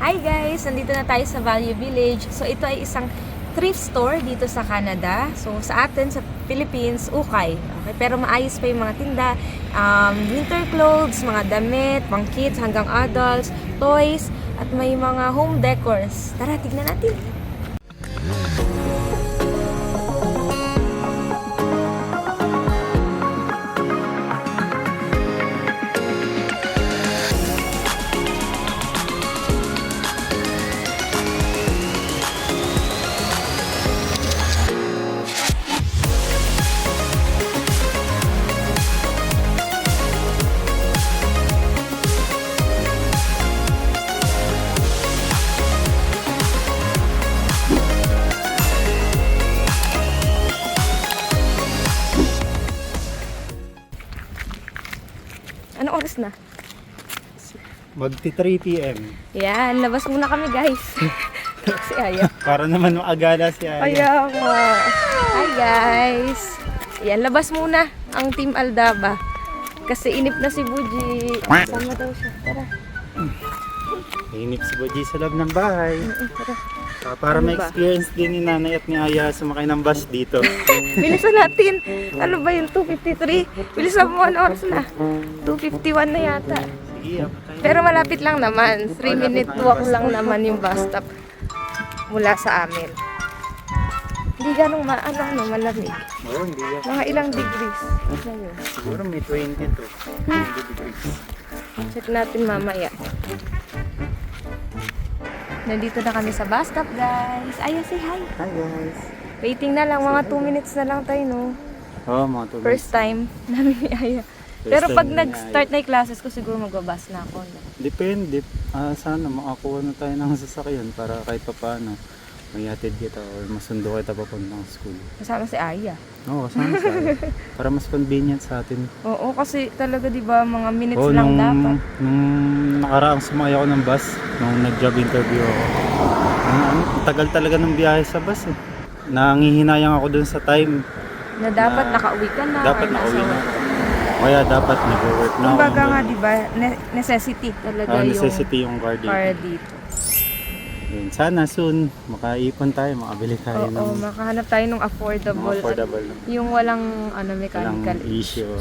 Hi guys! Nandito na tayo sa Value Village. So ito ay isang thrift store dito sa Canada. So sa atin sa Philippines, ukay. Okay, pero maayos pa yung mga tinda. Um, winter clothes, mga damit, pang kids hanggang adults, toys, at may mga home decors. Tara, tignan natin. Magti 3 p.m. Yan, labas muna kami guys. si Aya. Para naman maagala si Aya. Kaya nga. Hi guys! Yan, labas muna ang Team Aldaba. Kasi inip na si Buji. Sama daw siya. Tara. Inip si Boji sa loob ng bahay. Mm, Tara. Ah, para Ano may experience din ni nanay at ni Aya sumakay ng bus dito. Bilisan natin. Ano ba yung 253? Bilisan mo, ano oras na? 251 na yata. Pero malapit lang naman. 3 Malapit minute walk lang naman yung bus stop mula sa amin. Hindi ganong ma ano, ano, malamig. Oo, hindi yan. Mga ilang degrees. Yun? Siguro may 22. 20 degrees. Check natin mamaya. Nandito na kami sa bus stop, guys. Aya, say hi. Hi guys. Waiting na lang. Mga 2 minutes na lang tayo, no? Oo, mga 2 First time namin ni Aya. Pero pag nag-start na yung classes ko, siguro magbabas na ako. No? Depende. Ah, sana makakuha na tayo ng sasakyan para kahit pa paano may hatid kita or masundo kita papuntang school. Kasama si Aya. Oo, kasama sa Para mas convenient sa atin. Oo, kasi talaga, di ba, mga minutes Oo, lang nung, dapat. nung nakaraang sumakay ako ng bus, nung nag-job interview ako, ang, ang tagal talaga ng biyahe sa bus eh. Nangihinayang ako dun sa time. Na dapat na- nakauwi ka na. dapat or nasa nakauwi na ako. Kaya dapat nag-work na. Kumbaga nga, di ba, ne- necessity talaga yung necessity yung car dito. car dito. Yun. Sana soon, makaipon tayo, makabili tayo Oo, ng makahanap tayo ng affordable. affordable. At yung walang ano, Walang mechanical issue.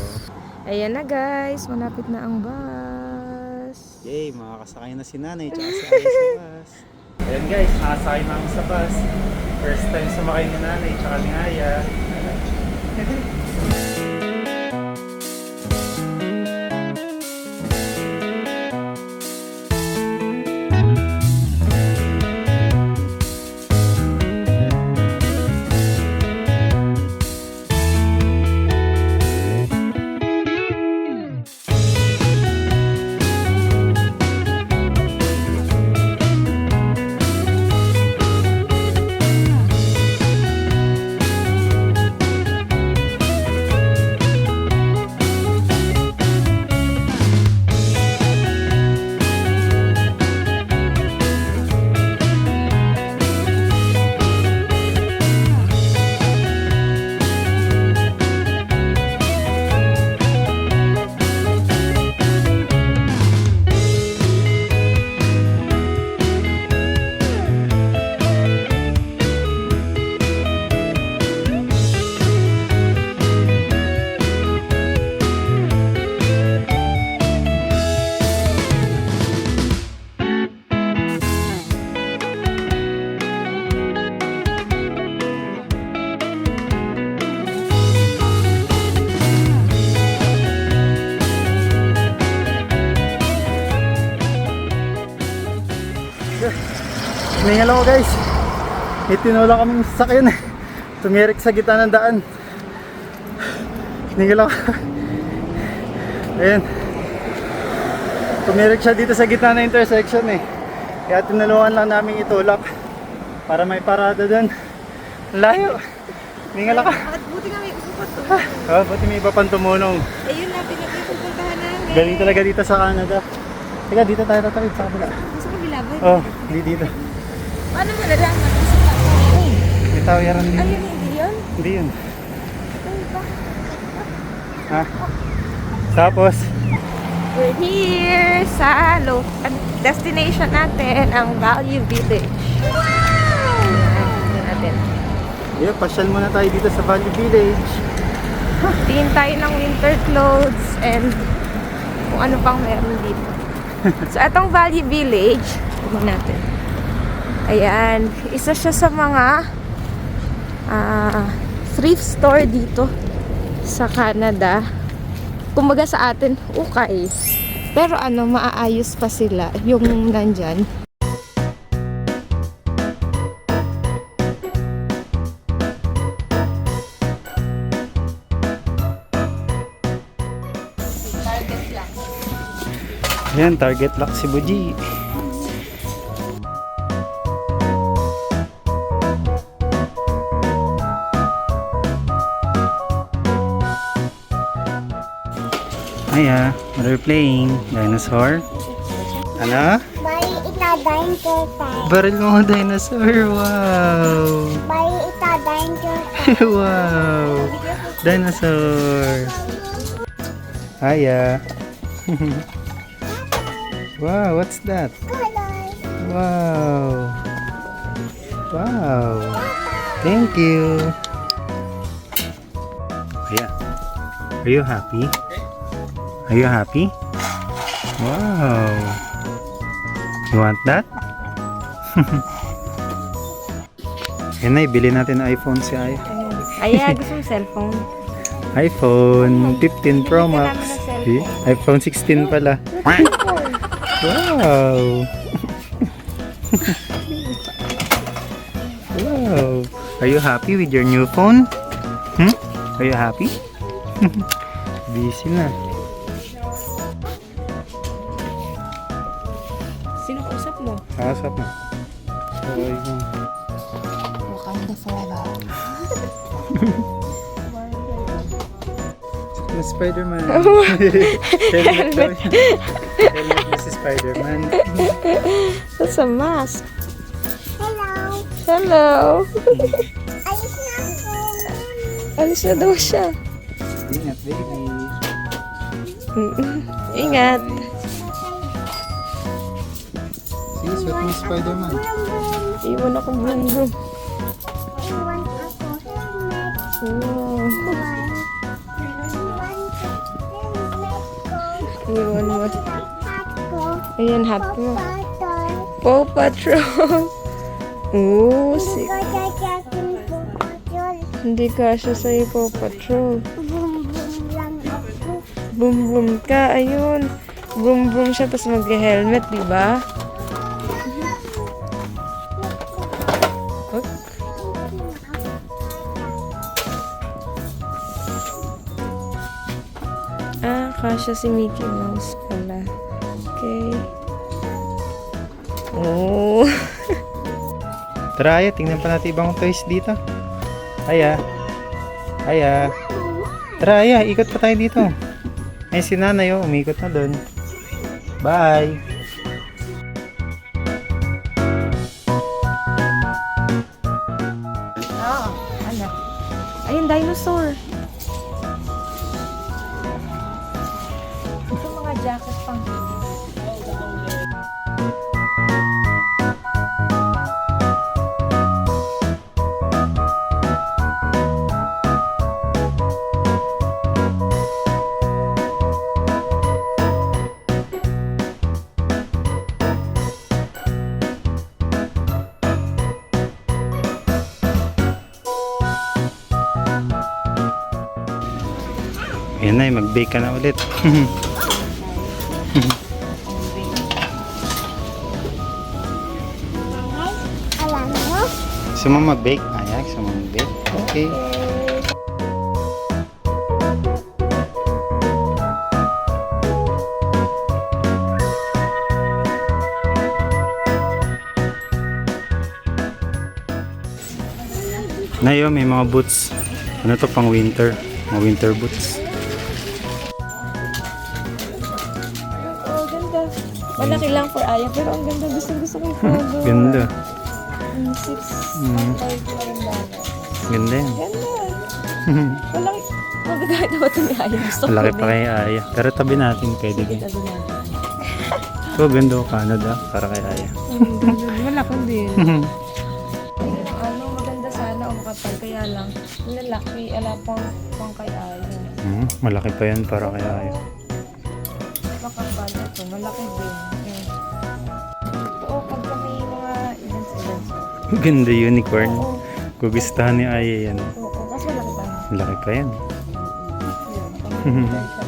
Ayan na guys, malapit na ang bus. Yay, makakasakay na si nanay tsaka si Aya sa bus. Ayan guys, nakasakay na kami sa bus. First time sumakay ni nanay tsaka ni Aya. Ako guys. Itinula kaming sasakyan eh. Tumirik sa gitna ng daan. Tingnan ako. Ayan. Tumirik siya dito sa gitna ng intersection eh. Kaya tinulungan lang namin itulak. Para may parada dun. Layo. Tingnan ako. At buti nga may ukupot to. Oh, buti may iba pang tumulong. Ayun na, pinagpupuntahan namin. Galing talaga dito sa Canada. Teka, dito tayo tatawid sa kabila. Sa kabila ba? Oh, hindi dito. Paano mo nalaman kung sa Ay, May tawiran din. ayun, hindi yun? Hindi yun. Ay, ba? Ha? Tapos, We're here sa lo- destination natin, ang Value Village. Ayan, tingnan natin. Yeah, pasyal muna tayo dito sa Valley Village. Tingin tayo ng winter clothes and kung ano pang meron dito. so, itong Valley Village, tingnan natin. Ayan, isa siya sa mga ah, thrift store dito sa Canada. Kumbaga sa atin, ukay. Pero ano, maaayos pa sila yung nandyan. Ayan, target lock si Buji. Aya, what are you playing? Dinosaur? Ano? Bali itadain ko tayo. Baril mo dinosaur, wow! Bali itadain ko wow! Dinosaur! Aya! wow, what's that? Wow! Wow! Thank you! Aya, are you happy? Are you happy? Wow! You want that? Yan na, ibili natin ng iPhone si Aya. Ayan, gusto mo cellphone? iPhone 15 Pro Max. Eh, iPhone 16 pala. Wow! wow! Are you happy with your new phone? Hmm? Are you happy? Busy na. Spider-Man. Helmet daw yan. Helmet na si Spider-Man. That's a mask. Hello. Hello. Alis na ako. Alis na daw siya. Ingat, baby. Ingat. Sige, suot mo si Spider-Man. Iwan ako brum. Iwan ako. Helmet. Oh. Mo. Backpack ko. Ayan, hat mo. Paw Patrol. Oh, si hindi ka siya sa Paw Patrol. Boom boom ka, ayun. Boom boom siya, tapos mag-helmet, di ba? Ah, kasya si Mickey Mouse pala. Okay. Oh. Tara, Aya, tingnan pa natin ibang toys dito. Aya. Aya. Tara, Aya, ikot pa tayo dito. Ay, si nanay, oh, umikot na doon. Bye! Oo. Ano? Ayun, dinosaur. Jacket pang Yan na, mag-bake ka na ulit. Gusto mo mag-bake? Aya, gusto mo mag-bake? Okay. Nayo, may mga boots. Ano to pang winter? Mga winter boots. Oh, ganda. Malaki lang for Aya, pero ang ganda. Gusto gusto ko yung photo. Ganda. Mm, Six Mm. Ganda yan. Ganda. Malaki. Magaganda ba ito ni Aya? Gusto ko Malaki pa kay Aya. Pero tabi natin pwede din. Tabi natin. So, ganda ko Canada para kay Aya. Malaki din. ano, maganda sana o makapal. Kaya lang, lalaki, ala pang, pang kay Aya. Hmm, malaki pa yan para kay Aya. Makapal ito, malaki din. Ganda unicorn. Oo, Gugustahan ni Aya yan. oo, kasi malaki pa. Malaki pa yan.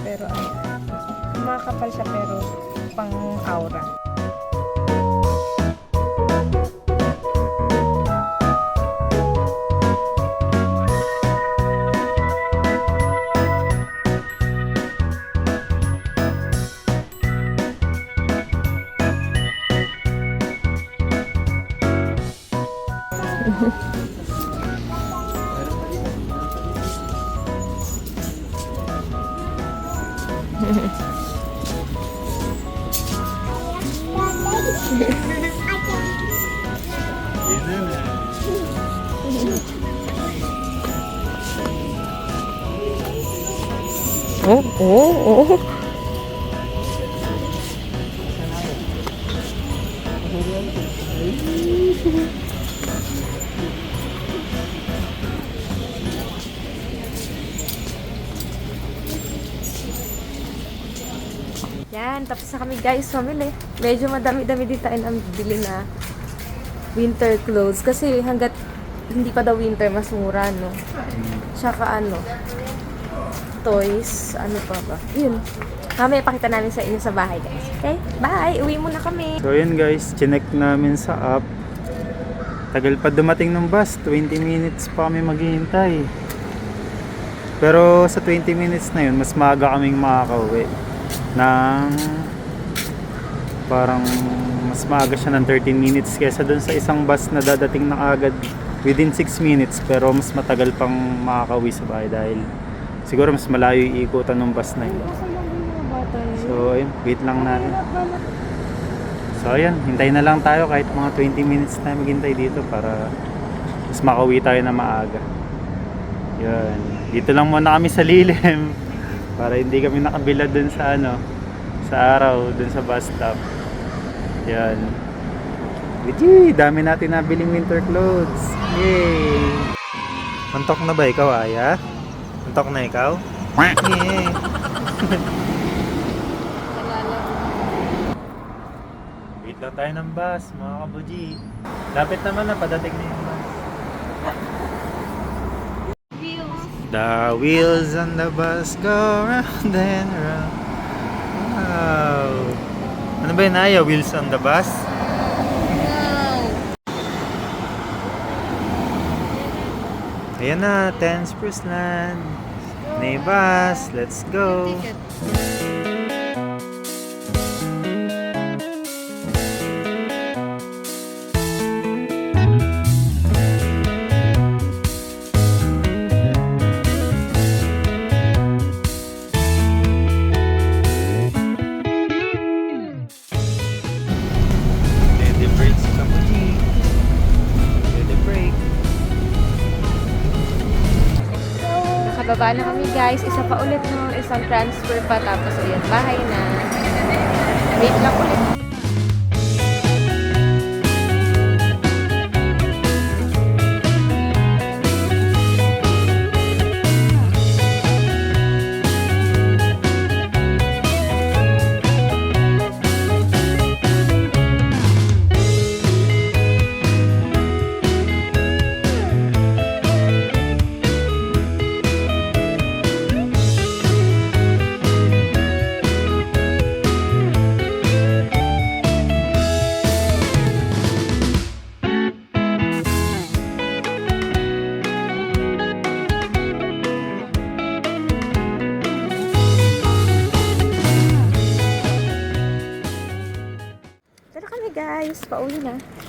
Yan, tapos na kami guys, family. Medyo madami-dami din tayo na bili na winter clothes. Kasi hanggat hindi pa daw winter, mas mura, no? Tsaka ano, toys, ano pa ba? Yun. Mamaya pakita namin sa inyo sa bahay, guys. Okay? Bye! Uwi muna kami. So, yun guys. Chinek namin sa app. Tagal pa dumating ng bus. 20 minutes pa kami maghihintay. Pero sa 20 minutes na yun, mas maaga kaming makakauwi. Ng parang mas maaga siya ng 13 minutes kesa dun sa isang bus na dadating na agad within 6 minutes pero mas matagal pang makakauwi sa bahay dahil siguro mas malayo yung ikutan ng bus na yun. So ayun, wait lang natin. So ayun, hintay na lang tayo kahit mga 20 minutes na maghintay dito para mas makauwi tayo na maaga. Yun. Dito lang muna kami sa lilim para hindi kami nakabila dun sa ano sa araw dun sa bus stop. Yan. Witchy, dami natin nabiling winter clothes. Yay! Antok na ba ikaw, Aya? Antok na ikaw? Yay! Lang tayo ng bus, mga kabuji. Lapit naman na, padating na yung bus. The wheels on the bus go round and round. Wow! Ano ba yun, Aya? Wheels on the bus? Ayan na, 10 Spruce Land. Bus. Let's go. Nakababa na kami guys. Isa pa ulit no. Isang transfer pa. Tapos ayan, bahay na. Wait lang ulit.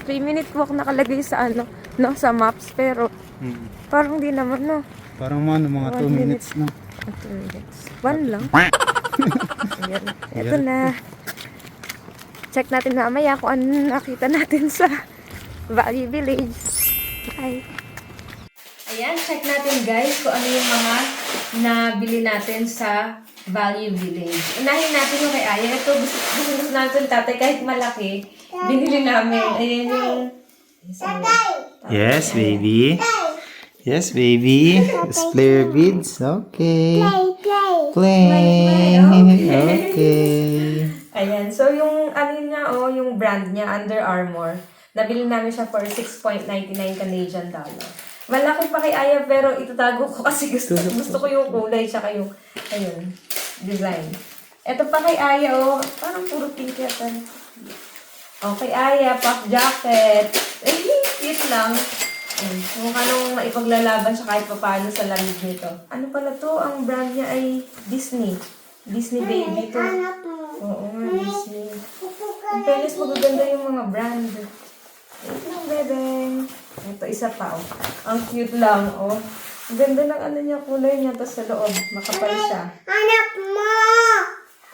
3 minute walk nakalagay sa ano, no, sa maps. Pero Hmm. parang di naman no. Parang mga, mga One 2 minute. minutes na. 2 minutes. One lang. Ayan. Ito na. Check natin mamaya kung ano nakita natin sa Valley Village. Bye. Ayan, check natin guys kung ano yung mga na bili natin sa Value Village. Unahin natin yung kay Aya. Ito, gusto, gusto natin tatay kahit malaki. Binili namin. Ayan yung... Yes, baby. Yes, baby. Let's play your beads. Okay. Play, play. Play. Okay. Ayan. So, yung ano niya, oh, yung brand niya, Under Armour. Nabili namin siya for 6.99 Canadian dollar. Malaki pa kay Aya, pero itatago ko kasi gusto, gusto ko yung kulay, tsaka yung, ayun, design. Ito pa kay Aya, oh, parang puro pink yata. Oh, kay Aya, puff jacket. Eh, cute lang. Ayun, kung anong maipaglalaban siya kahit papaano sa lamig nito. Ano pala to? Ang brand niya ay Disney. Disney baby to. Hanap mo. Oo nga, Disney. Ang fairness, magaganda yung mga brand. Wait lang, bebe. Ito, isa pa, oh. Ang cute lang, oh. Ang ganda ng ano niya, kulay niya. Tapos sa loob, makapal siya. Hanap mo.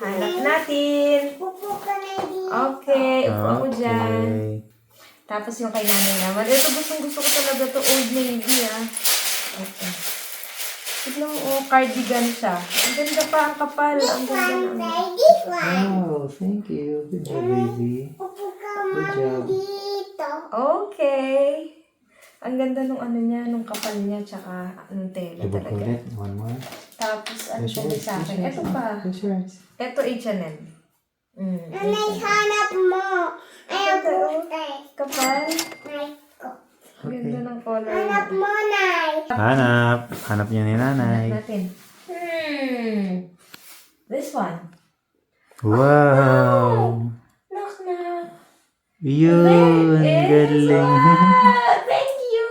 Hanap natin. Pupo ka na. Okay, upo ako dyan. Tapos yung kay nanay naman. Ito, gustong gusto ko talaga to Old Navy, ah. Okay. Tignan mo, oh, cardigan siya. Ang ganda pa, ang kapal. Ang ganda this one. Wow, thank you. Good job, baby. Ka Good job. dito. Okay. Ang ganda nung ano niya, nung kapal niya, tsaka nung tela Diba talaga. ulit? One more. Tapos, ano Close your eyes, sa close akin? your Ito pa. Close your eyes. Ito H&M. Mm, Nanay, hanap mo. Ayaw ko oh. tayo. Kapal. Nay ko. Ganda ng color Hanap mo, Nay. Hanap. Hanap niya ni nanay. natin. Hmm. This one. Wow. Knock, knock. Yun. Galing. Thank you.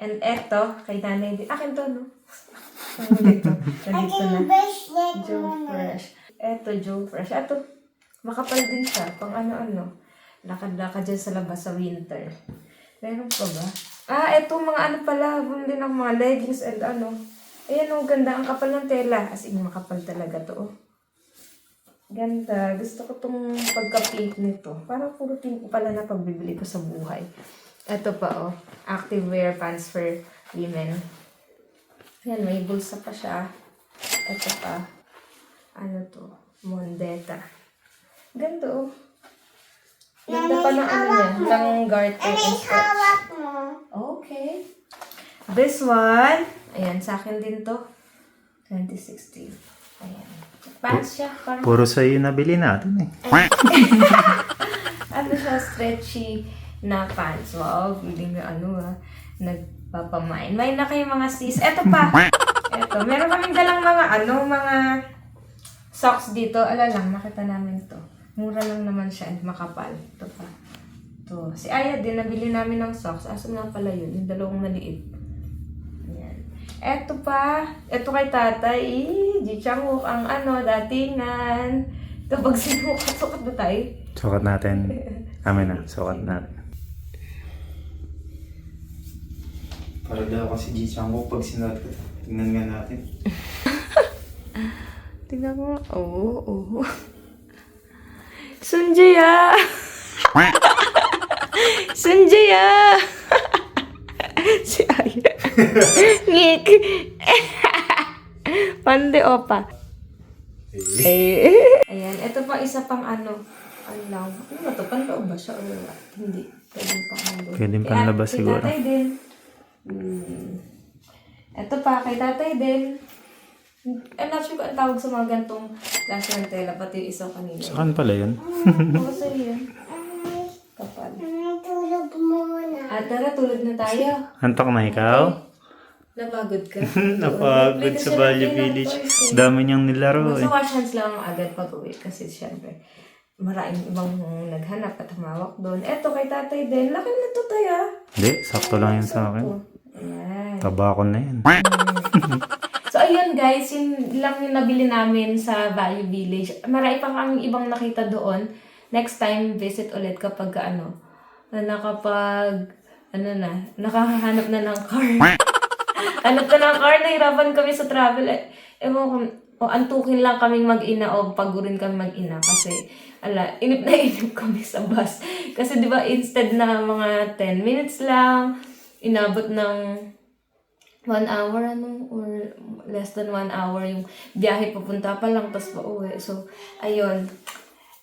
And eto, kay nanay din. Akin to, no? Ano dito? Nandito na. Joe. Fresh. Eto, Joe Fresh. Eto, makapal din siya. Pang ano-ano. Lakad-lakad dyan sa labas sa winter. Meron pa ba? Ah, eto mga ano pala. Bumili ng mga leggings and ano. Ayan, oh, ganda. Ang kapal ng tela. As in, makapal talaga to. Oh. Ganda. Gusto ko tong pagka-pink nito. Parang puro pink pala na pagbibili ko sa buhay. Eto pa, oh. Activewear pants for women. Yan, may bulsa pa siya. Ito pa. Ano to? Mondeta. Ganda oh. Ganda pa ng ano niya. Ng garter and skirt. hawak mo. Okay. This one. Ayan, sa akin din to. 2016. Ayan. Pants siya. Parang, Puro sa'yo nabili natin eh. ano siya, stretchy na pants. Wow, feeling na ano ah. Nagpapamain. May na kayo mga sis. Eto pa. Eto. Meron kaming dalang mga ano, mga socks dito. Ala lang, nakita namin to. Mura lang naman siya and makapal. Ito pa. To. Si Aya din, nabili namin ng socks. Asa nga pala yun? Yung dalawang maliit. Ayan. Eto pa. Eto kay tatay. Eh, Ji Changwook ang ano, datingan. Kapag sinukat, sukat ba tayo? Sukat natin. Amin na. Sukat natin. Para daw kasi G ko pag sinuot ko. Tingnan nga natin. Tingnan mo. Oo, oo. Sunjaya! Sunjaya! si Aya. Ngik! Pande opa. Eh. Ayan, ito pa isa pang ano. Ano lang. Ano ba ito? Panloob ba siya? O wala? Hindi. Pwede pang. Pwedeng Kay panlabas siguro. Kay tatay din. Hmm. Ito pa, kay tatay din. I'm not sure kung ang tawag sa mga gantong klase ng tela, pati yung isa kanina. Saan pala yun? Oo, sa'yo yan. Ay, Kapal. tulog muna. At tara, tulog na tayo. Antok na ikaw? Napagod ka. Napagod sa Value Village. Dami niyang nilaro eh. Sa wash hands lang agad pag uwi kasi syempre maraming ibang naghanap at humawak doon. Eto kay tatay din. Laki na to tayo ah. Hindi, sakto lang yun sa akin. Ayan. Tabako na yan. Ayun guys, yun lang yung nabili namin sa Value Village. Marami pa kaming ibang nakita doon. Next time, visit ulit kapag ano, na nakapag, ano na, nakahanap na ng car. Hanap na ng car, nahirapan kami sa travel. Eh, ewan ko, o antukin lang kaming mag-ina o pagurin kami mag-ina kasi ala, inip na inip kami sa bus. Kasi di ba instead na mga 10 minutes lang, inabot ng one hour ano or less than one hour yung biyahe papunta pa lang tapos pauwi. So, ayun.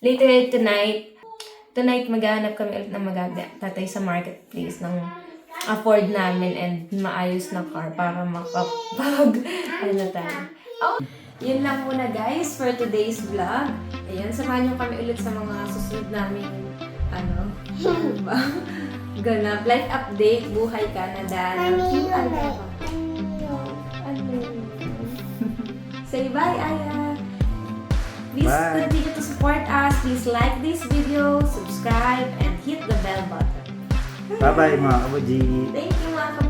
Later tonight, tonight maghanap kami ulit ng magagatay sa marketplace ng afford namin and maayos na car para makapag ano tayo. Oh, yun lang muna guys for today's vlog. Ayan, samahan niyo kami ulit sa mga susunod namin ano? Ganap. Life update, buhay Canada. Mami, ano? Alaba. Ano? Say bye, Aya. Please Bye. continue to support us. Please like this video, subscribe, and hit the bell button. Bye-bye mga kabuji. Thank you mga